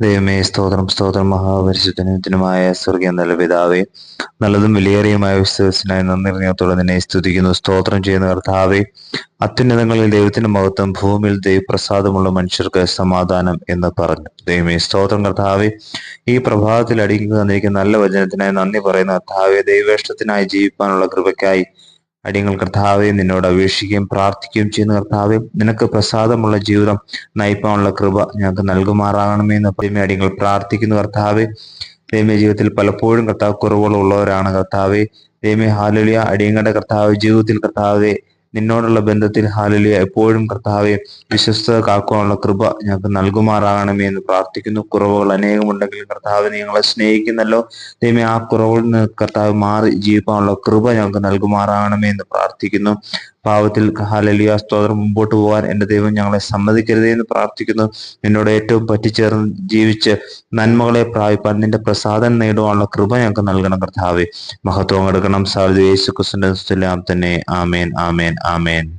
ദൈവമേ സ്തോത്രം സ്തോത്രം മഹാപരിശുദ്ധനത്തിനുമായ സ്വർഗീയ നല്ല പിതാവേ നല്ലതും വിലയേറിയുമായ വിശ്വസിനായി നന്ദിർഞ്ഞത്തോടെ നിന്നെ സ്തുതിക്കുന്നു. സ്തോത്രം ചെയ്യുന്ന കർത്താവെ അത്യുന്നതങ്ങളിൽ ദൈവത്തിന്റെ മഹത്വം ഭൂമിയിൽ ദൈവപ്രസാദമുള്ള മനുഷ്യർക്ക് സമാധാനം എന്ന് പറഞ്ഞു. ദൈവമേ സ്തോത്രം കർത്താവെ ഈ പ്രഭാതത്തിൽ തന്നിരിക്കുന്ന നല്ല വചനത്തിനായി നന്ദി പറയുന്ന കർത്താവെ ദൈവേഷ്ടത്തിനായി ജീവിക്കാനുള്ള കൃപയ്ക്കായി അടിയങ്ങൾ കർത്താവെ നിന്നോട് അപേക്ഷിക്കുകയും പ്രാർത്ഥിക്കുകയും ചെയ്യുന്ന കർത്താവെ നിനക്ക് പ്രസാദമുള്ള ജീവിതം നയിപ്പാനുള്ള കൃപ ഞങ്ങൾക്ക് നൽകുമാറാകണമേ എന്ന് അടിയങ്ങൾ പ്രാർത്ഥിക്കുന്നു കർത്താവെ. ദൈവമേ ജീവിതത്തിൽ പലപ്പോഴും കർത്താവ് കുറവുകളുള്ളവരാണ് കർത്താവെ. ദൈവമേ ഹാലുലിയ. അടിയങ്ങളുടെ കർത്താവ് ജീവിതത്തിൽ കർത്താവെ നിന്നോടുള്ള ബന്ധത്തിൽ ഹാലലിയ എപ്പോഴും കർത്താവെ വിശ്വസ്തത കാക്കുവാനുള്ള കൃപ ഞങ്ങൾക്ക് നൽകുമാറാകണമേ എന്ന് പ്രാർത്ഥിക്കുന്നു. കുറവുകൾ അനേകമുണ്ടെങ്കിലും കർത്താവ് ഞങ്ങളെ സ്നേഹിക്കുന്നല്ലോ. ദൈവമേ ആ കുറവുകളിൽ നിന്ന് കർത്താവ് മാറി ജീവിക്കാനുള്ള കൃപ ഞങ്ങൾക്ക് നൽകുമാറാകണമേ എന്ന് പ്രാർത്ഥിക്കുന്നു. പാവത്തിൽ ഹാലലിയ സ്തോത്രം മുമ്പോട്ട് പോകാൻ എന്റെ ദൈവം ഞങ്ങളെ സമ്മതിക്കരുതേ എന്ന് പ്രാർത്ഥിക്കുന്നു. നിന്നോട് ഏറ്റവും പറ്റിച്ചേർന്ന് ജീവിച്ച് നന്മകളെ പ്രാപിപ്പാൻ നിന്റെ പ്രസാദം നേടുവാനുള്ള കൃപ ഞങ്ങൾക്ക് നൽകണം കർത്താവെ. മഹത്വം എടുക്കണം സാധ്യത യേശു തന്നെ. ആമേൻ ആമേൻ ആമേൻ.